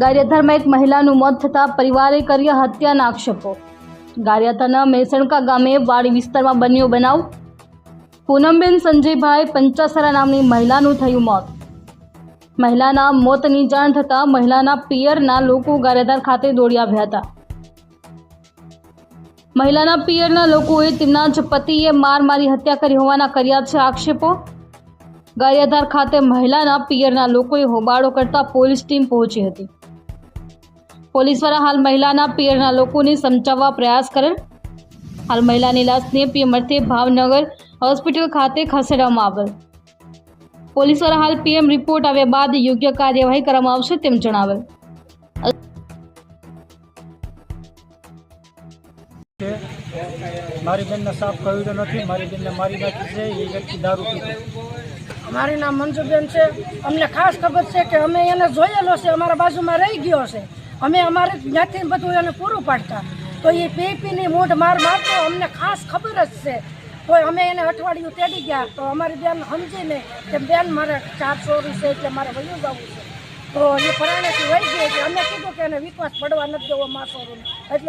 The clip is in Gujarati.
ગારિયાધારમાં એક મહિલાનું મોત થતાં પરિવારે કર્યા હત્યાના આક્ષેપો. ગારિયાધારના મેસણકા ગામે વાડી વિસ્તારમાં બન્યો બનાવ. પૂનમબેન સંજયભાઈ પંચાસરા નામની મહિલાનું થયું મોત. મહિલાના મોતની જાણ થતાં મહિલાના પિયરના લોકો ગારિયાધાર ખાતે દોડી આવ્યા હતા. મહિલાના પિયરના લોકોએ તેમના જ પતિએ માર મારી હત્યા કરી હોવાના કર્યા છે આક્ષેપો. ગારિયાધાર ખાતે મહિલાના પિયરના લોકોએ હોબાળો કરતા પોલીસ ટીમ પહોંચી હતી પોલીસ દ્વારા હાલ મહિલાના પિયરના લોકોને સમજાવવા પ્રયાસ કરેલ હાલ મહિલાની લાશને પીએમ અર્થે ભાવનગર હોસ્પિટલ ખાતે ખસેડવામાં આવેલ પોલીસ દ્વારા હાલ પીએમ રિપોર્ટ આવ્યા બાદ યોગ્ય કાર્યવાહી કરવામાં આવશે તેમ જણાવેલ છે મારી બેનને સાફ કર્યું નથી મારી બેનને મારી નાખી છે એ વ્યક્તિ દારૂ પીતો મારું નામ મંજુબેન છે. અમને ખાસ ખબર છે કે અમે એને જોયેલો છે, અમારા બાજુમાં રહી ગયો છે. અમે અમારે જ્ઞાતિ બધું એને પૂરું પાડતા. તો એ પી પીની મૂઢ માર મારતો, અમને ખાસ ખબર જ છે. તો અમે એને અઠવાડિયું તેડી ગયા. તો અમારી બેન સમજીને કે બેન મારે ચાર ચોરી છે એટલે મારે વયું જવું છે. તો એ ફરાણેથી વહી ગઈ એટલે અમે કીધું કે એને વિશ્વાસ પડવા નથી દેવો માસોરું એટલે